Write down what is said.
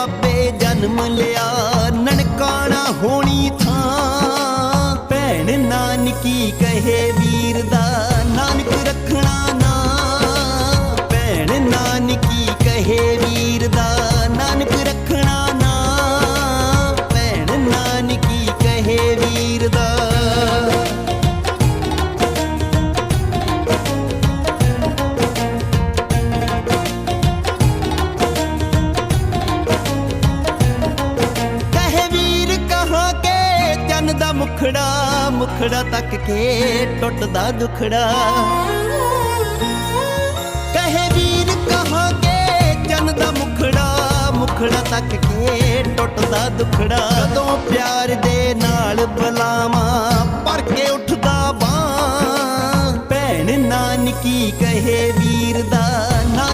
ਬਾਬੇ ਜਨਮ ਲਿਆ। ਨਨਕਾਣਾ ਹੋਣੀ ਥਾਂ। ਭੈਣ ਨਾਨਕੀ ਕਹੇ ਵੀਰ ਦਾ, ਨਾਨਕ ਰੱਖਣਾ ਨਾ। ਭੈਣ ਨਾਨਕੀ ਕਹੇ ਵੀਰ ਦਾ, ਨਾਨਕ ਰੱਖਣਾ ਨਾ। ਭੈਣ ਨਾਨਕੀ ਕਹੇ ਵੀਰ ਦਾ। ਦਾ ਮੁਖੜਾ ਮੁਖੜਾ ਤੱਕ ਕੇ ਟੁੱਟਦਾ ਦੁਖੜਾ। ਕਹੇ ਵੀਰ ਕਹਾਂ ਕੇ ਚੰਨ ਦਾ ਮੁਖੜਾ ਮੁਖੜਾ ਤੱਕ ਕੇ ਟੁੱਟਦਾ ਦੁਖੜਾ। ਜਦੋਂ ਪਿਆਰ ਦੇ ਨਾਲ ਬੁਲਾਵਾਂ ਭਰ ਕੇ ਉੱਠਦਾ ਬਾਂ ਭੈਣ ਨਾਨਕੀ ਕਹੇ ਵੀਰ ਦਾ